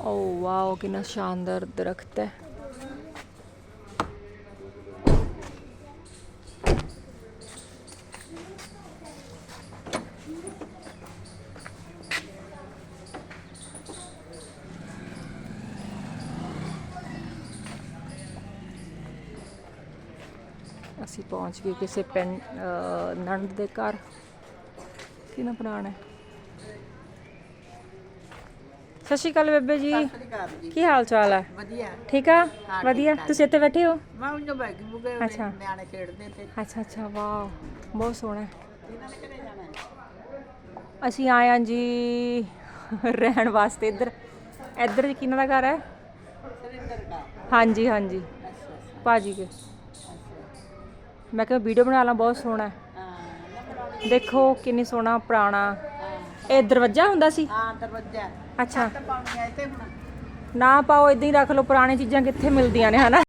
ਓ wow ਕਿੰਨਾ ਸ਼ਾਨਦਾਰ ਦਰਖਤ ਹੈ ਅਸੀਂ ਪਹੁੰਚ ਗਏ ਕਿਸੇ ਪਿੰਡ ਨੰਦ ਦੇ ਘਰ ਕਿੰਨਾ ਪੁਰਾਣਾ ਹੈ ਸਤਿ ਸ਼੍ਰੀ ਅਕਾਲ ਬੇਬੇ ਜੀ। ਕੀ ਹਾਲ ਚਾਲ ਹੈ ਵਧੀਆ। ਠੀਕ ਆ? ਵਧੀਆ। ਤੁਸੀਂ ਇੱਥੇ ਬੈਠੇ ਹੋ? ਮੈਂ ਉਹਨਾਂ ਬੈਗ ਮੁਗੇ ਅੱਛਾ। ਨਿਆਣੇ ਖੇਡਦੇ ਤੇ ਅੱਛਾ ਅੱਛਾ। ਵਾਓ। ਬਹੁਤ ਸੋਹਣਾ? ਅਸੀਂ ਆਏ ਹਾਂ ਜੀ ਰਹਿਣ ਵਾਸਤੇ ਇੱਧਰ। ਇੱਧਰ ਕਿਹਨਾਂ ਦਾ ਘਰ ਹੈ? ਸੁਰਿੰਦਰ ਦਾ। ਹਾਂਜੀ ਹਾਂਜੀ। ਭਾਜੀ ਕੇ ਮੈਂ ਕਿਹਾ ਵੀਡੀਓ ਬਣਾ ਲਾਂ ਬਹੁਤ ਸੋਹਣਾ ਦੇਖੋ ਕਿੰਨੀ ਸੋਹਣਾ ਪੁਰਾਣਾ ਇਹ ਦਰਵਾਜ਼ਾ ਹੁੰਦਾ ਸੀ? ਹਾਂ ਦਰਵਾਜ਼ਾ। ਅੱਛਾ। ਤਾਂ ਪਾਉਣੀ ਆਏ ਤੇ ਹੁਣ। ਨਾ ਪਾਓ ਇਦਾਂ ਹੀ ਰੱਖ ਲਓ ਪੁਰਾਣੀ ਚੀਜ਼ਾਂ ਕਿੱਥੇ ਮਿਲਦੀਆਂ ਨੇ ਹਨਾ?